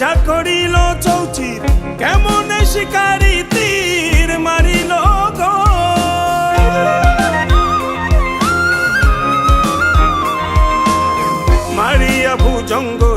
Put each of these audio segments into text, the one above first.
যা করিল চৌচির কেমন শিকারি তীর মারিল মারিয়া ভুজঙ্গ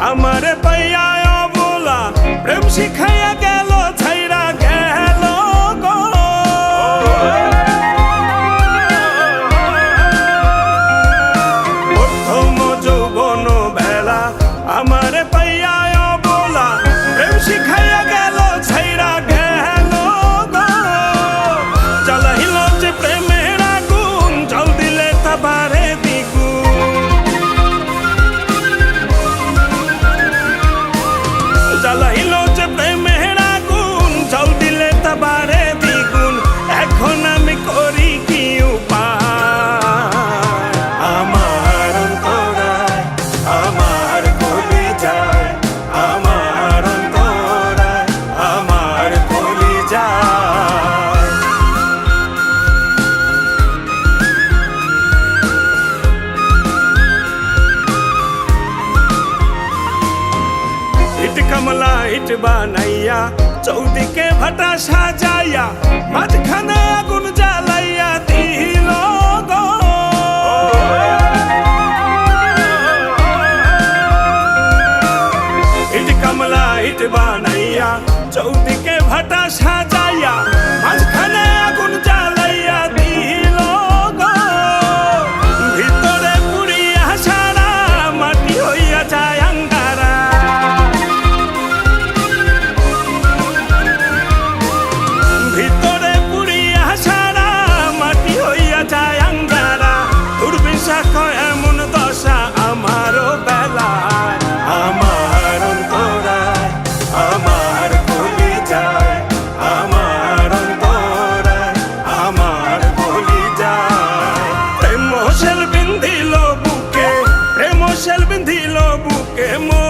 আমার পাইয়া অবলা প্রেম শিখাইয়া গেট বানাইয়া চৌদিকে ভাটা সাজাইয়া মাঝখানে আগুন জ্বালাইয়া দিল ইট কামলা ইট বানাইয়া চৌদিকে বিন্ধিল বুকে প্রেম শেল বিন্ধিল বুকে মো